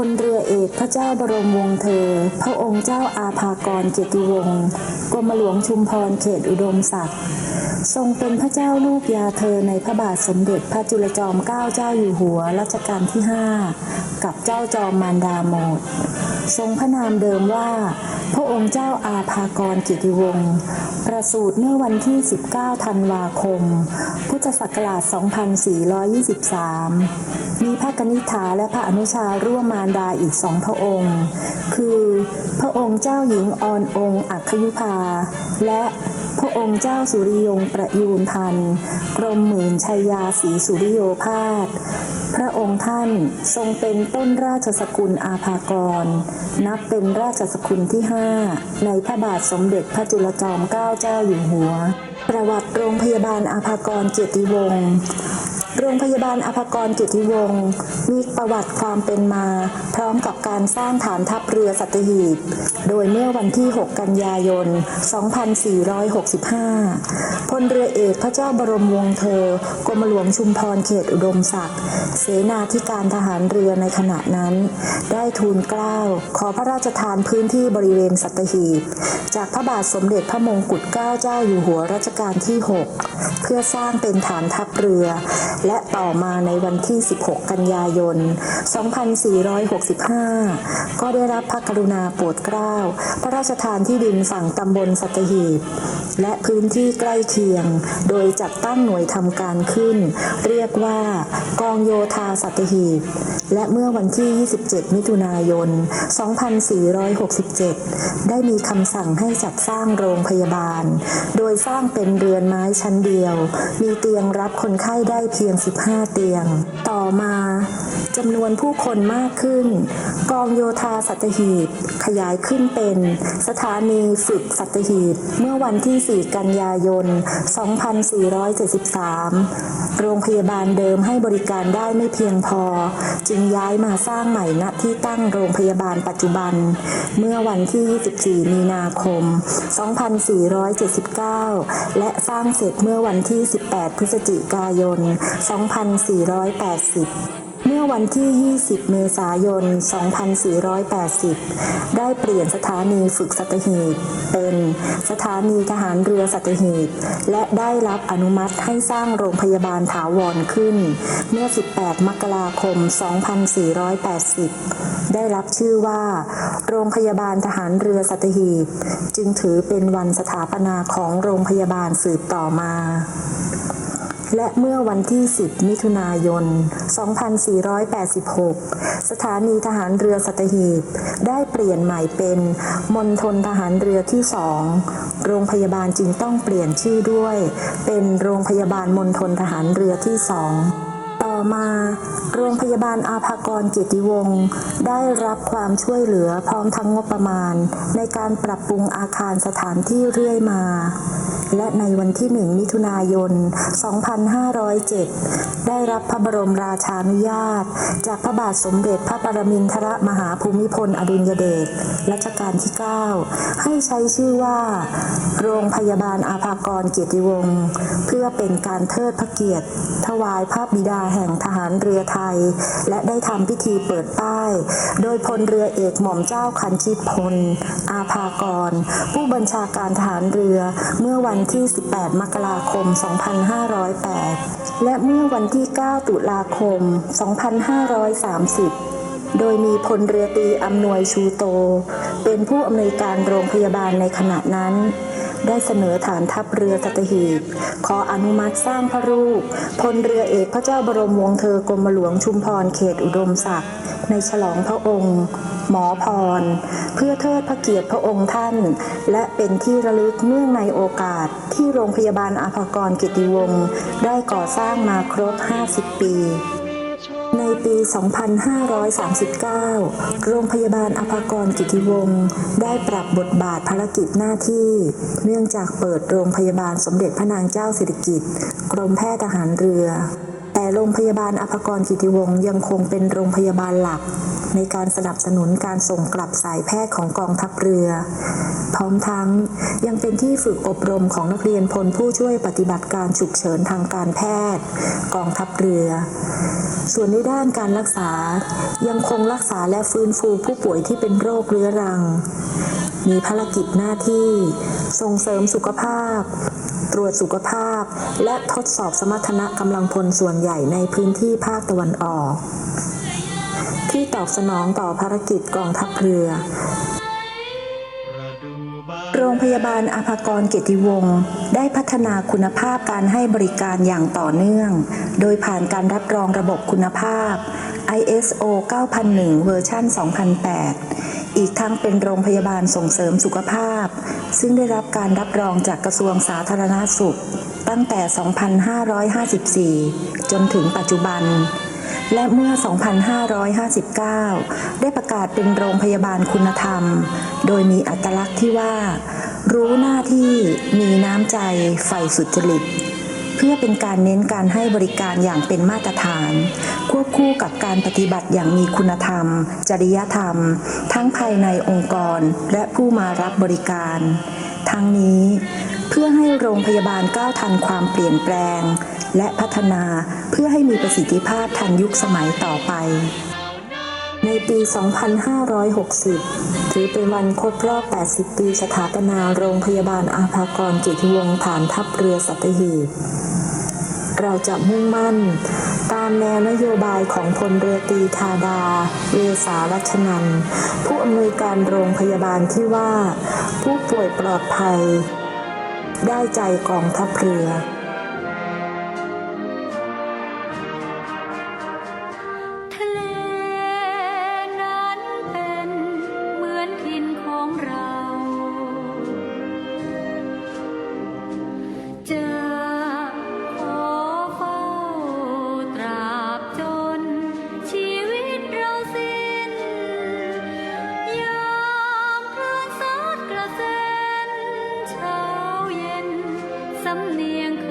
พลเรือเอกพระเจ้าบรมวงศ์เธอ พระองค์เจ้าอาภากรเกียรติวงศ์กรมหลวงชุมพรเขตอุดมศักดิ์ทรงเป็นพระเจ้าลูกยาเธอในพระบาทสมเด็จพระจุลจอมเกล้าเจ้าอยู่หัวรัชกาลที่ 5 กับเจ้าจอมมารดาโมด ทรงพระนามเดิมว่า พระองค์เจ้าอาภากรกิติวงศ์ประสูติเมื่อวันที่ 19 ธันวาคม พุทธศักราช 2423 มีพระกนิษฐาและพระอนุชาร่วมมารดาอีกสองพระองค์ คือพระองค์เจ้าหญิงออนองค์อัคคยุภา และ พระองค์เจ้าสุริยงประยูนพันธ์กรมหมื่นชัยยาศรีสุริโยภาสพระองค์ท่านทรงเป็นต้นราชสกุลอาภากร นับเป็นราชสกุลที่ 5 ในพระบาทสมเด็จพระจุลจอมเกล้าเจ้าอยู่หัว ประวัติโรงพยาบาลอาภากรเกียรติวงศ์ โรงพยาบาลอภากรกียรติวงศ์มีประวัติความเป็นมา พร้อมกับการสร้างฐานทัพเรือสัตหีบ โดยเมื่อวันที่ 6 กันยายน 2465 พลเรือเอกพระเจ้าบรมวงศ์เธอกรมหลวงชุมพรเขตอุดมศักดิ์เสนาธิการทหารเรือในขณะนั้น ได้ทูลเกล้าขอพระราชทานพื้นที่บริเวณสัตหีบ จากพระบาทสมเด็จพระมงกุฎเกล้าเจ้าอยู่หัวรัชกาลที่ 6 เพื่อสร้างเป็นฐานทัพเรือและต่อมาในวันที่ 16 กันยายน 2465 ก็ได้รับพระกรุณาโปรดเกล้า พระราชทานที่ดินฝั่งตำบลสัตหีบ และพื้นที่ใกล้เคียง โดยจัดตั้งหน่วยทำการขึ้น เรียกว่ากองโยธาสัตหีบ และเมื่อวันที่ 27 มิถุนายน 2467 ได้มีคำสั่งให้จัดสร้างโรงพยาบาล โดยสร้างเป็นเรือนไม้ชั้นเดียว มีเตียงรับคนไข้ได้เพียง15 เตียง ต่อมาจำนวนผู้คนมากขึ้น กองโยธาสัตหีบ ขยายขึ้นเป็นสถานีฝึกสัตหีบ เมื่อวันที่ 4 กันยายน 2473 โรงพยาบาลเดิมให้บริการได้ไม่เพียงพอ จึงย้ายมาสร้างใหม่ณที่ตั้งโรงพยาบาลปัจจุบัน เมื่อวันที่ 24 มีนาคม 2479 และสร้างเสร็จเมื่อวันที่ 18 พฤศจิกายน2480 เมื่อวันที่ 20 เมษายน 2480 ได้เปลี่ยนสถานีฝึกสัตหีบเป็นสถานีทหารเรือสัตหีบ และได้รับอนุมัติให้สร้างโรงพยาบาลถาวรขึ้น เมื่อ 18 มกราคม 2480 ได้รับชื่อว่า โรงพยาบาลทหารเรือสัตหีบ จึงถือเป็นวันสถาปนาของโรงพยาบาลสืบต่อมา และเมื่อวันที่ 10 มิถุนายน 2486 สถานีทหารเรือสัตหีบ ได้เปลี่ยนใหม่เป็นมณฑลทหารเรือที่2โรงพยาบาลจึงต้องเปลี่ยนชื่อด้วย เป็นโรงพยาบาลมณฑลทหารเรือที่2ต่อมา โรงพยาบาลอาภากรเกียรติวงศ์ได้รับความช่วยเหลือพร้อมทั้งงบประมาณ ในการปรับปรุงอาคารสถานที่เรื่อยมา และในวันที่ 1 มิถุนายน 2507 ได้รับพระบรมราชานุญาต จากพระบาทสมเด็จพระปรมินทรมหาภูมิพลอดุลยเดชรัชกาลที่ 9 ให้ใช้ชื่อว่า โรงพยาบาลอาภากรเกียรติวงศ์เพื่อเป็นการเทิดพระเกียรติ ถวายพระบิดาแห่งทหารเรือไทย และได้ทำพิธีเปิดป้าย โดยพลเรือเอกหม่อมเจ้าคันชิตพล อาภากร ผู้บัญชาการทหารเรือเมื่อวันที่ 18 มกราคม 2508 และเมื่อวันที่ที่ 9 ตุลาคม 2530 โดยมีพลเรือตรีอำนวยชูโต เป็นผู้อำนวยการโรงพยาบาลในขณะนั้น ได้เสนอฐานทัพเรือสัตหีบ ขออนุมัติสร้างพระรูป พลเรือเอกพระเจ้าบรมวงศ์เธอกรมหลวงชุมพรเขตอุดมศักดิ์ในฉลองพระองค์ หมอพร เพื่อเทิดพระเกียรติพระองค์ท่าน และเป็นที่ระลึกเนื่องในโอกาสที่โรงพยาบาลอาภากรกียรติวงศ์ได้ก่อสร้างมาครบ 50 ปี ในปี 2539 โรงพยาบาลอภากรกิติวงศ์ได้ปรับบทบาทภารกิจหน้าที่ เนื่องจากเปิดโรงพยาบาลสมเด็จพระนางเจ้าสิริกิติ์กรมแพทย์ทหารเรือ แต่โรงพยาบาลอภากรกิติวงศ์ยังคงเป็นโรงพยาบาลหลัก ในการสนับสนุนการส่งกลับสายแพทย์ของกองทัพเรือ พร้อมทั้งยังเป็นที่ฝึกอบรมของนักเรียนพลผู้ช่วยปฏิบัติการฉุกเฉินทางการแพทย์ กองทัพเรือ ส่วนในด้านการรักษายังคงรักษาและฟื้นฟูผู้ป่วยที่เป็นโรคเรื้อรัง มีภารกิจหน้าที่ ส่งเสริมสุขภาพ ตรวจสุขภาพ และทดสอบสมรรถนะกำลังพลส่วนใหญ่ในพื้นที่ภาคตะวันออก ที่ตอบสนองต่อภารกิจกองทัพเรือ โรงพยาบาลอาภากรเกียรติวงศ์ได้พัฒนาคุณภาพการให้บริการอย่างต่อเนื่อง โดยผ่านการรับรองระบบคุณภาพ ISO 9001 เวอร์ชัน2008 อีกทั้งเป็นโรงพยาบาลส่งเสริมสุขภาพ ซึ่งได้รับการรับรองจากกระทรวงสาธารณาสุข ตั้งแต่ 2554 จนถึงปัจจุบัน และเมื่อ 2559 ได้ประกาศเป็นโรงพยาบาลคุณธรรม โดยมีอัตลักษณ์ที่ว่า รู้หน้าที่มีน้ำใจใฝ่สุจริต เพื่อเป็นการเน้นการให้บริการอย่างเป็นมาตรฐาน ควบคู่กับการปฏิบัติอย่างมีคุณธรรม จริยธรรม ทั้งภายในองค์กรและผู้มารับบริการ ทั้งนี้ เพื่อให้โรงพยาบาลก้าวทันความเปลี่ยนแปลง และพัฒนาเพื่อให้มีประสิทธิภาพทันยุคสมัยต่อไป ในปี 2560 ถือเป็นวันครบรอบ 80 ปีสถาปนาโรงพยาบาลอาภากรกียรติวงฐานทัพเรือสัตหีบเราจะมุ่งมั่น ตามแนวนโยบายของพลเรือตรีธาดา เวสารัชนัน ผู้อำนวยการโรงพยาบาลที่ว่า ผู้ป่วยปลอดภัย ได้ใจกองทัพเรือ สำ